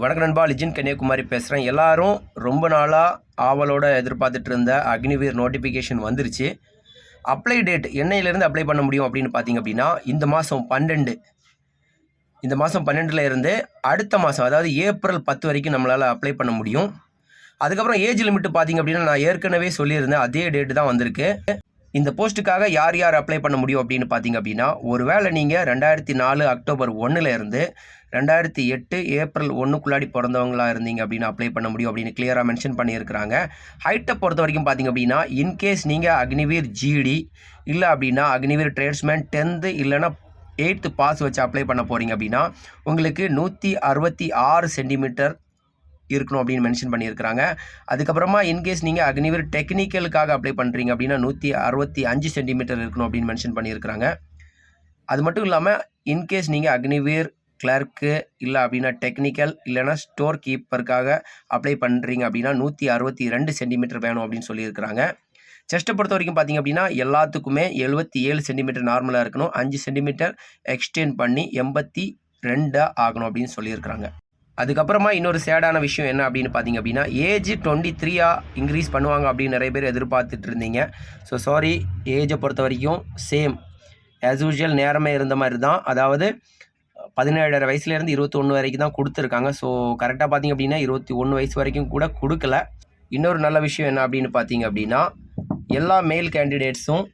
வடக்கு நண்பா லிஜின் கன்னியாகுமரி பேசுகிறேன் எல்லாரும் ரொம்ப நாளாக ஆவலோட எதிர்பார்த்துட்டு இருந்த அக்னிவீர் நோட்டிஃபிகேஷன் வந்துருச்சு. அப்ளை டேட் என்னையிலேருந்து அப்ளை பண்ண முடியும் அப்படின்னு பார்த்தீங்க அப்படின்னா இந்த மாதம் பன்னெண்டு. இந்த மாதம் பன்னெண்டில் இருந்து அடுத்த மாதம் அதாவது ஏப்ரல் பத்து வரைக்கும் நம்மளால் அப்ளை பண்ண முடியும். அதுக்கப்புறம் ஏஜ் லிமிட் பார்த்தீங்க அப்படின்னா நான் ஏற்கனவே சொல்லியிருந்தேன் அதே டேட்டு தான் வந்திருக்கு. இந்த போஸ்ட்டுக்காக யார் யார் அப்ளை பண்ண முடியும் அப்படின்னு பார்த்தீங்க அப்படின்னா ஒருவேளை நீங்கள் ரெண்டாயிரத்தி நாலு அக்டோபர் ஒன்றுலேருந்து ரெண்டாயிரத்தி எட்டு ஏப்ரல் ஒன்றுக்குள்ளாடி பிறந்தவங்களாக இருந்தீங்க அப்படின்னு அப்ளை பண்ண முடியும் அப்படின்னு கிளியராக மென்ஷன் பண்ணியிருக்கிறாங்க. ஹைட்டை பொறுத்த வரைக்கும் பார்த்தீங்க அப்படின்னா இன்கேஸ் நீங்கள் அக்னிவீர் ஜிடி இல்லை அப்படின்னா அக்னிவீர் ட்ரேட்ஸ்மேன் டென்த்து இல்லைன்னா எயித்து பாஸ் வச்சு அப்ளை பண்ண போகிறீங்க அப்படின்னா உங்களுக்கு நூற்றி அறுபத்தி ஆறு சென்டிமீட்டர் இருக்கணும் அப்படின்னு மென்ஷன் பண்ணியிருக்கிறாங்க. அதுக்கப்புறமா இன்கேஸ் நீங்கள் அக்னிவீர் டெக்னிக்கலுக்காக அப்ளை பண்ணுறீங்க அப்படின்னா நூற்றி அறுபத்தி அஞ்சு சென்டிமீட்டர் இருக்கணும் அப்படின்னு மென்ஷன் பண்ணியிருக்கிறாங்க. அது மட்டும் இல்லாமல் இன்கேஸ் நீங்கள் அக்னிவீர் கிளர்க்கு இல்லை அப்படின்னா டெக்னிக்கல் இல்லைன்னா ஸ்டோர் கீப்பருக்காக அப்ளை பண்ணுறீங்க அப்படின்னா நூற்றி அறுபத்தி ரெண்டு சென்டிமீட்டர் வேணும் அப்படின்னு சொல்லியிருக்கிறாங்க. செஸ்ட்டை பொறுத்த வரைக்கும் பார்த்தீங்க அப்படின்னா எல்லாத்துக்குமே எழுபத்தி ஏழு சென்டிமீட்டர் நார்மலாக இருக்கணும். அஞ்சு சென்டிமீட்டர் எக்ஸ்டெண்ட் பண்ணி எண்பத்தி ரெண்டாக ஆகணும் அப்படின்னு சொல்லியிருக்கிறாங்க. அதுக்கப்புறமா இன்னொரு சேடான விஷயம் என்ன அப்படின்னு பார்த்தீங்க அப்படின்னா ஏஜ் டுவெண்ட்டி த்ரீயாக இன்க்ரீஸ் பண்ணுவாங்க அப்படின்னு நிறைய பேர் எதிர்பார்த்துட்டு இருந்தீங்க. ஸோ சாரி ஏஜை பொறுத்த வரைக்கும் சேம் ஆஸ் யூஷுவல் நேரமே இருந்த மாதிரி தான். அதாவது பதினேழரை வயசுலேருந்து இருபத்தொன்று வரைக்கும் தான் கொடுத்துருக்காங்க. ஸோ கரெக்டாக பார்த்தீங்க அப்படின்னா இருபத்தி ஒன்று வயசு வரைக்கும் கூட கொடுக்கல. இன்னொரு நல்ல விஷயம் என்ன அப்படின்னு பார்த்தீங்க அப்படின்னா எல்லா மேல் கேண்டிடேட்ஸும்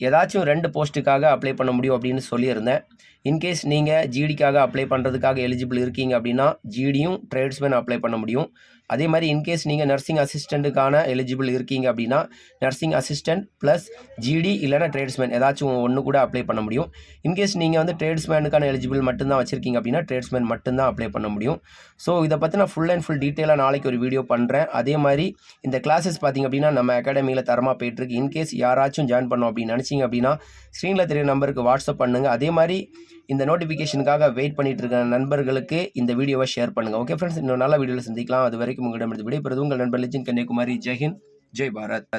ஏதாச்சும் ரெண்டு போஸ்ட்டுக்காக அப்ளை பண்ண முடியும் அப்படின்னு சொல்லியிருந்தேன். இன்கேஸ் நீங்கள் ஜிடிக்காக அப்ளை பண்ணுறதுக்காக எலிஜிபிள் இருக்கீங்க அப்படின்னா ஜிடியும் ட்ரேட்ஸ்மேன் அப்ளை பண்ண முடியும். அதே மாதிரி இன்கேஸ் நீங்கள் நர்சிங் அசிஸ்டண்ட்டுக்கான எலிஜிபிள் இருக்கீங்க அப்படின்னா nursing assistant plus G D இல்லைனா ட்ரேட்ஸ்மேன் ஏதாச்சும் ஒன்று கூட அப்ளை பண்ண முடியும். இன்கேஸ் நீங்கள் வந்து ட்ரேட்ஸ்மேனுக்கான எலிஜிபிள் மட்டும்தான் வச்சுருக்கீங்க அப்படின்னா ட்ரேட்ஸ்மேன் மட்டும்தான் அப்ளை பண்ண முடியும். ஸோ இதை பற்றி நான் ஃபுல் அண்ட் ஃபுல் டீட்டெயிலாக நாளைக்கு ஒரு வீடியோ பண்ணுறேன் அதே மாதிரி இந்த கிளாஸஸ் பார்த்திங்க அப்படின்னா நம்ம அகாடமியில் தரமாக போயிட்டுருக்கு. இன்கேஸ் யாராச்சும் ஜாயின் பண்ணோம் அப்படின்னு நினச்சிங்க அப்படின்னா ஸ்க்ரீனில் தெரிய நம்பருக்கு வாட்ஸ்அப் பண்ணுங்கள் அதே மாதிரி இந்த நோட்டிஃபிகேஷனுக்காக வெயிட் பண்ணிட்டு இருக்க நண்பர்களுக்கு இந்த வீடியோவை ஷேர் பண்ணுங்கள் ஓகே ஃப்ரெண்ட்ஸ் இன்னும் நல்ல வீடியோவில் சந்திக்கலாம். அது வரைக்கும் உங்களிடம் விடைபெறுவது உங்கள் நண்பர் லிஜின் கன்னியாகுமரி. ஜெய்ஹிந்த் ஜெய் பாரத்.